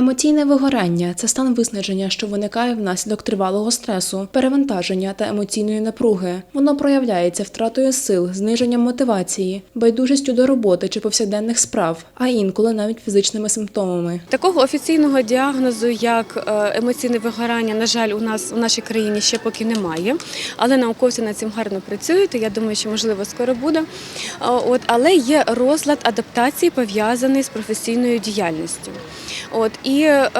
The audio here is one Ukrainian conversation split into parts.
Емоційне вигорання це стан виснаження, що виникає внаслідок тривалого стресу, перевантаження та емоційної напруги. Воно проявляється втратою сил, зниженням мотивації, байдужістю до роботи чи повсякденних справ, а інколи навіть фізичними симптомами. Такого офіційного діагнозу, як е, емоційне вигорання, на жаль, у нас в нашій країні ще поки немає. Але науковці над цим гарно працюють. Я думаю, що можливо скоро буде. Е, От, але є розлад адаптації пов'язаний з професійною діяльністю. От і е,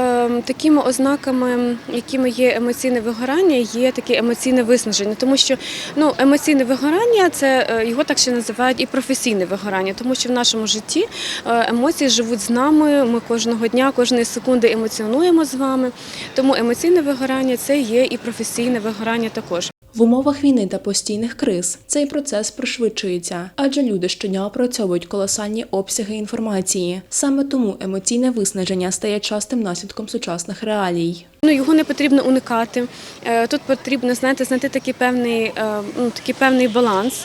такими ознаками, якими є емоційне вигорання, є таке емоційне виснаження, тому що ну емоційне вигорання це е, його так ще називають і професійне вигорання, тому що в нашому житті е, емоції живуть з нами. Ми кожного дня, кожної секунди емоціонуємо з вами. Тому емоційне вигорання це є і професійне вигорання також. В умовах війни та постійних криз цей процес пришвидшується, адже люди щодня опрацьовують колосальні обсяги інформації. Саме тому емоційне виснаження стає частим наслідком сучасних реалій. Ну його не потрібно уникати. Е, Тут потрібно знаєте, знайти такий певний, е, ну, такий певний баланс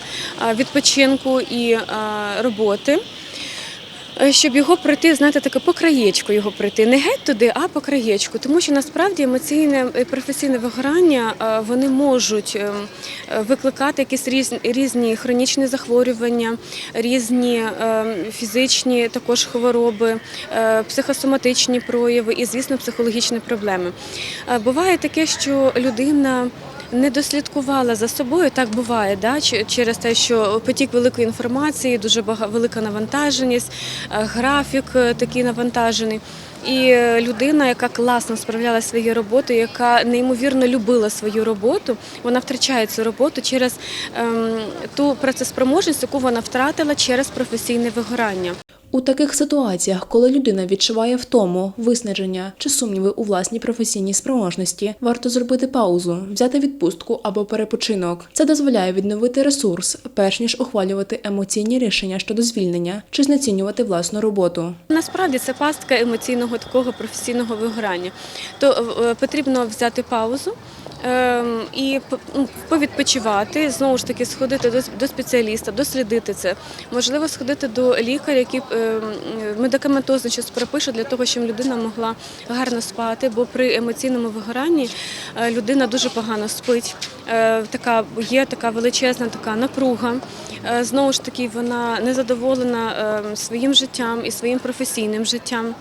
е, відпочинку і роботи. Е, Щоб його пройти, знаєте, таке по краєчку його пройти, не геть туди, а по краєчку. Тому що насправді емоційне і професійне вигорання е, вони можуть е, е, викликати якісь різні, різні хронічні захворювання, різні е, фізичні також хвороби, психосоматичні прояви і, звісно, психологічні проблеми. Буває таке, що людина. Не дослідкувала за собою, так буває, да? через те, що потік великої інформації, дуже велика навантаженість, е, графік е, такий навантажений. І е, людина, яка класно справлялася своєю роботою, яка неймовірно любила свою роботу, вона втрачає цю роботу через ем, ту працеспроможність, яку вона втратила через професійне вигорання. У таких ситуаціях, коли людина відчуває втому, виснаження чи сумніви у власній професійній спроможності, варто зробити паузу, взяти відпустку або перепочинок. Це дозволяє відновити ресурс, перш ніж ухвалювати емоційні рішення щодо звільнення чи знецінювати власну роботу. Насправді це пастка емоційного такого професійного вигорання. То е, потрібно взяти паузу. Ем, І ну, повідпочивати, знову ж таки сходити до, спеціаліста, дослідити це. Можливо, сходити до лікаря, який ем, медикаментозно щось пропише для того, щоб людина могла гарно спати, бо при емоційному вигоранні е, людина дуже погано спить. Е, Така є така величезна така напруга. Е, Знову ж таки, вона незадоволена е, своїм життям і своїм професійним життям.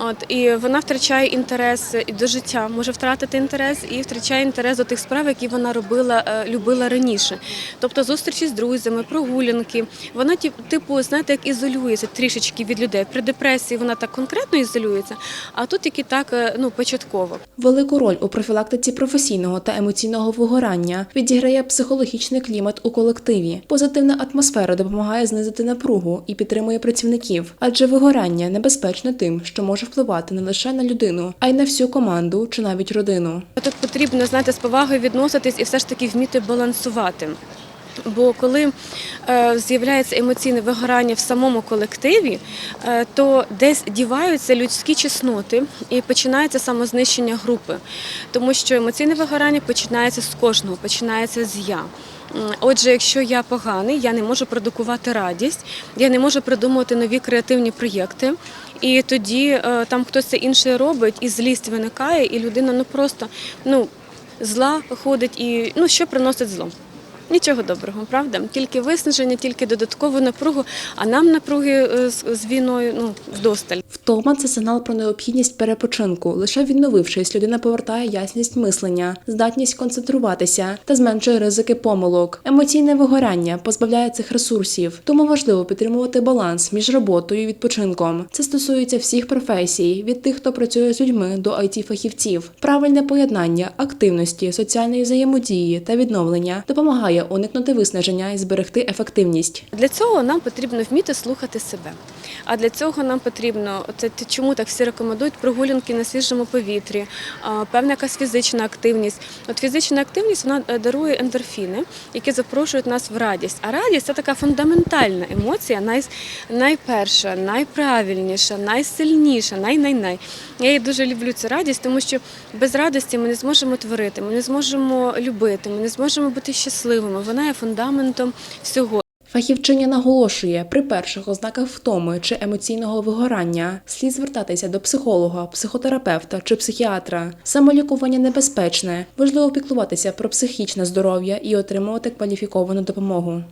От і вона втрачає інтерес і до життя, може втратити інтерес і втрачає інтерес до тих справ, які вона робила, е, любила раніше. Тобто зустрічі з друзями, прогулянки. Вона типу, знаєте, як ізолюється трішечки від людей. При депресії вона так конкретно ізолюється, а тут тільки так е, ну початково. Велику роль у профілактиці професійного та емоційного вигорання відіграє психологічний клімат у колективі. Позитивна атмосфера допомагає знизити напругу і підтримує працівників, адже вигорання небезпечно тим, що може впливати не лише на людину, а й на всю команду чи навіть родину. Тут потрібно знаєте, з повагою відноситись і все ж таки вміти балансувати. Бо коли е, з'являється емоційне вигорання в самому колективі, е, то десь діваються людські чесноти і починається самознищення групи. Тому що емоційне вигорання починається з кожного, починається з я. Отже, якщо я поганий, я не можу продукувати радість, я не можу придумувати нові креативні проєкти. І тоді е, там хтось це інше робить, і злість виникає, і людина ну просто ну зла ходить і ну що приносить зло. Нічого доброго, правда? Тільки виснаження, тільки додаткову напругу, а нам напруги е, з, війною ну вдосталь. Втома це сигнал про необхідність перепочинку. Лише відновившись, людина повертає ясність мислення, здатність концентруватися та зменшує ризики помилок. Емоційне вигорання позбавляє цих ресурсів, тому важливо підтримувати баланс між роботою і відпочинком. Це стосується всіх професій, від тих, хто працює з людьми до it фахівців. Правильне поєднання активності, соціальної взаємодії та відновлення допомагає уникнути виснаження і зберегти ефективність. Для цього нам потрібно вміти слухати себе. А для цього нам потрібно це чому так всі рекомендують прогулянки на свіжому повітрі, певна якась фізична активність. От фізична активність вона е, дарує ендорфіни, які запрошують нас в радість. А радість це така фундаментальна емоція, най, найперша, найправильніша, найсильніша, най-най-най. Я її дуже люблю цю радість, тому що без радості ми не зможемо творити, ми не зможемо любити, ми не зможемо бути щасливими. Вона є фундаментом всього. Фахівчиня наголошує, при перших ознаках втоми чи емоційного вигорання слід звертатися до психолога, психотерапевта чи психіатра. Самолікування небезпечне, важливо піклуватися про психічне здоров'я і отримувати кваліфіковану допомогу.